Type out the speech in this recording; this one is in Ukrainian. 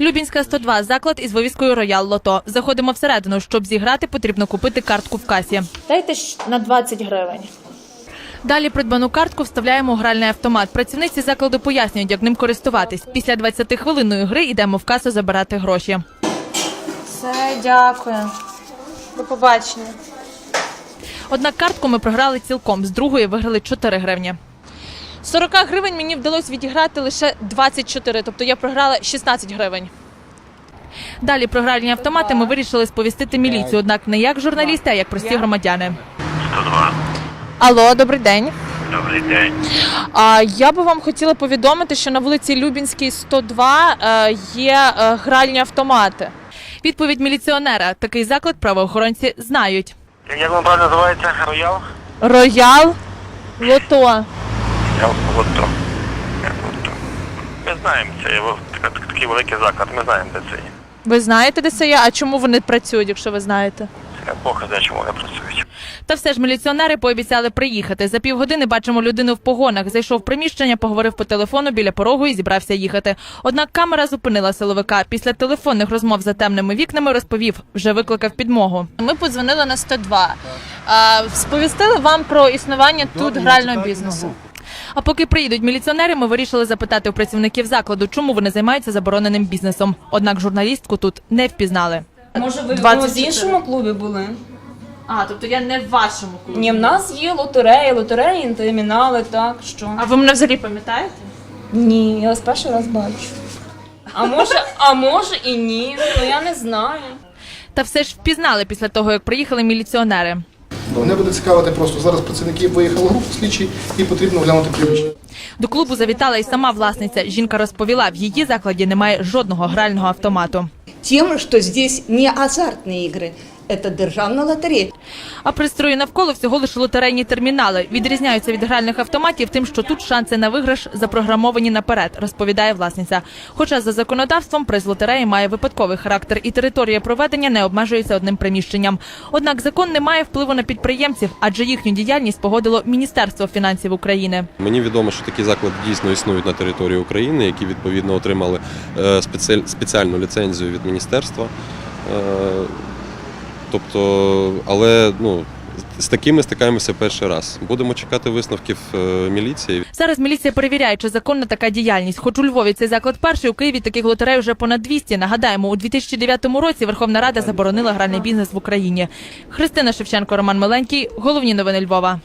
Любінська 102 – заклад із вивіскою Роял Лото. Заходимо всередину. Щоб зіграти, потрібно купити картку в касі. Дайте на 20 гривень. Далі придбану картку вставляємо у гральний автомат. Працівниці закладу пояснюють, як ним користуватись. Після 20-хвилинної гри йдемо в касу забирати гроші. Все, дякую. До побачення. Однак картку ми програли цілком. З другої виграли 4 гривні. 40 гривень мені вдалося відіграти лише 24, тобто я програла 16 гривень. Далі про гральні автомати ми вирішили сповістити міліцію, однак не як журналісти, а як прості громадяни. 102. Алло, добрий день. Добрий день. А я би вам хотіла повідомити, що на вулиці Любінській 102 е, є е, гральні автомати. Відповідь міліціонера. Такий заклад правоохоронці знають. Як вам правильно називається? Роял? Роял Лото. Я Лото. Лото. Ми знаємо, це є такий великий заклад, ми знаємо, де це є. Ви знаєте, де це є? А чому вони працюють, якщо ви знаєте? Бог знає, чому вони працюють. Та все ж міліціонери пообіцяли приїхати. За півгодини бачимо людину в погонах. Зайшов в приміщення, поговорив по телефону біля порогу і зібрався їхати. Однак камера зупинила силовика. Після телефонних розмов за темними вікнами розповів, вже викликав підмогу. Ми подзвонили на 102. А, сповістили вам про існування тут грального бізнесу. А поки приїдуть міліціонери, ми вирішили запитати у працівників закладу, чому вони займаються забороненим бізнесом. Однак журналістку тут не впізнали. Може, ви 24. в іншому клубі були? А, тобто я не в вашому клубі. Ні, в нас є лотереї, лотереї, термінали, так, що? А ви мене взагалі пам'ятаєте? Ні, я вас перший раз бачу. А може, а може і ні, ну я не знаю. Та все ж впізнали після того, як приїхали міліціонери. Мене буде цікавити просто зараз працівники виїхали групу слідчі і потрібно глянути приміщення. До клубу завітала і сама власниця. Жінка розповіла, в її закладі немає жодного грального автомату. Тим, що тут не азартні игры, это державная лотерея. А пристрої навколо всього лише лотерейні термінали. Відрізняються від гральних автоматів тим, що тут шанси на виграш запрограмовані наперед, розповідає власниця. Хоча за законодавством приз лотереї має випадковий характер, і територія проведення не обмежується одним приміщенням. Однак закон не має впливу на підприємців, адже їхню діяльність погодило Міністерство фінансів України. Мені відомо, що такі заклади дійсно існують на території України, які відповідно отримали е, спеціальну ліцензію від міністерства. Тобто, але ну, з такими стикаємося перший раз. Будемо чекати висновків е, міліції. Зараз міліція перевіряє, чи законна така діяльність. Хоч у Львові цей заклад перший, у Києві таких лотерей вже понад 200. Нагадаємо, у 2009 році Верховна Рада заборонила гральний бізнес в Україні. Христина Шевченко, Роман Миленький. Головні новини Львова.